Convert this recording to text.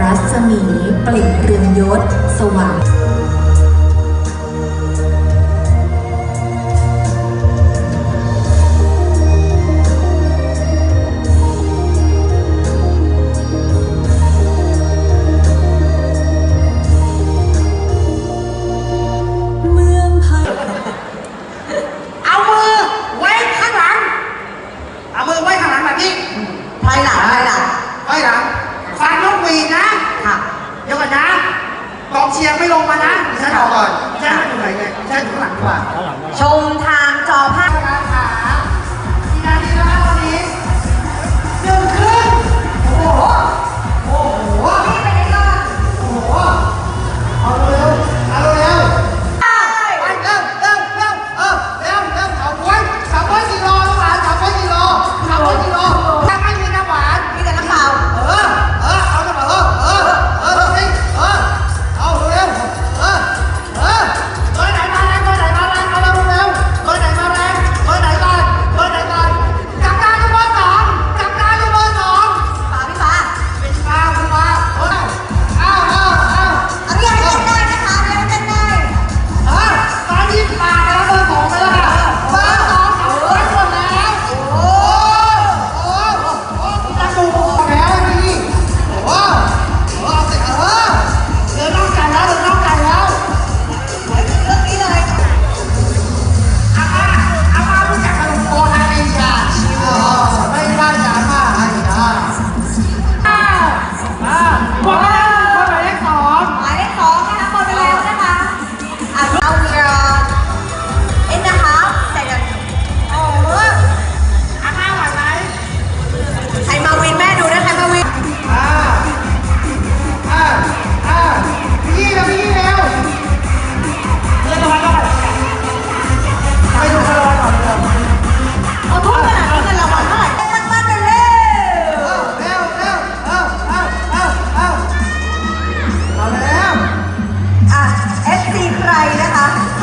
รัศมีเปล่งเรืองยศ สว่างะค่ะ เดี๋ยวก่อนนะกองเชียร์ไม่ลงมานะฉันออกก่อนฉันอยู่ไหนเนี่ยฉันอยู่หลังกว่า ชมทางจอ FC ใครนะคะ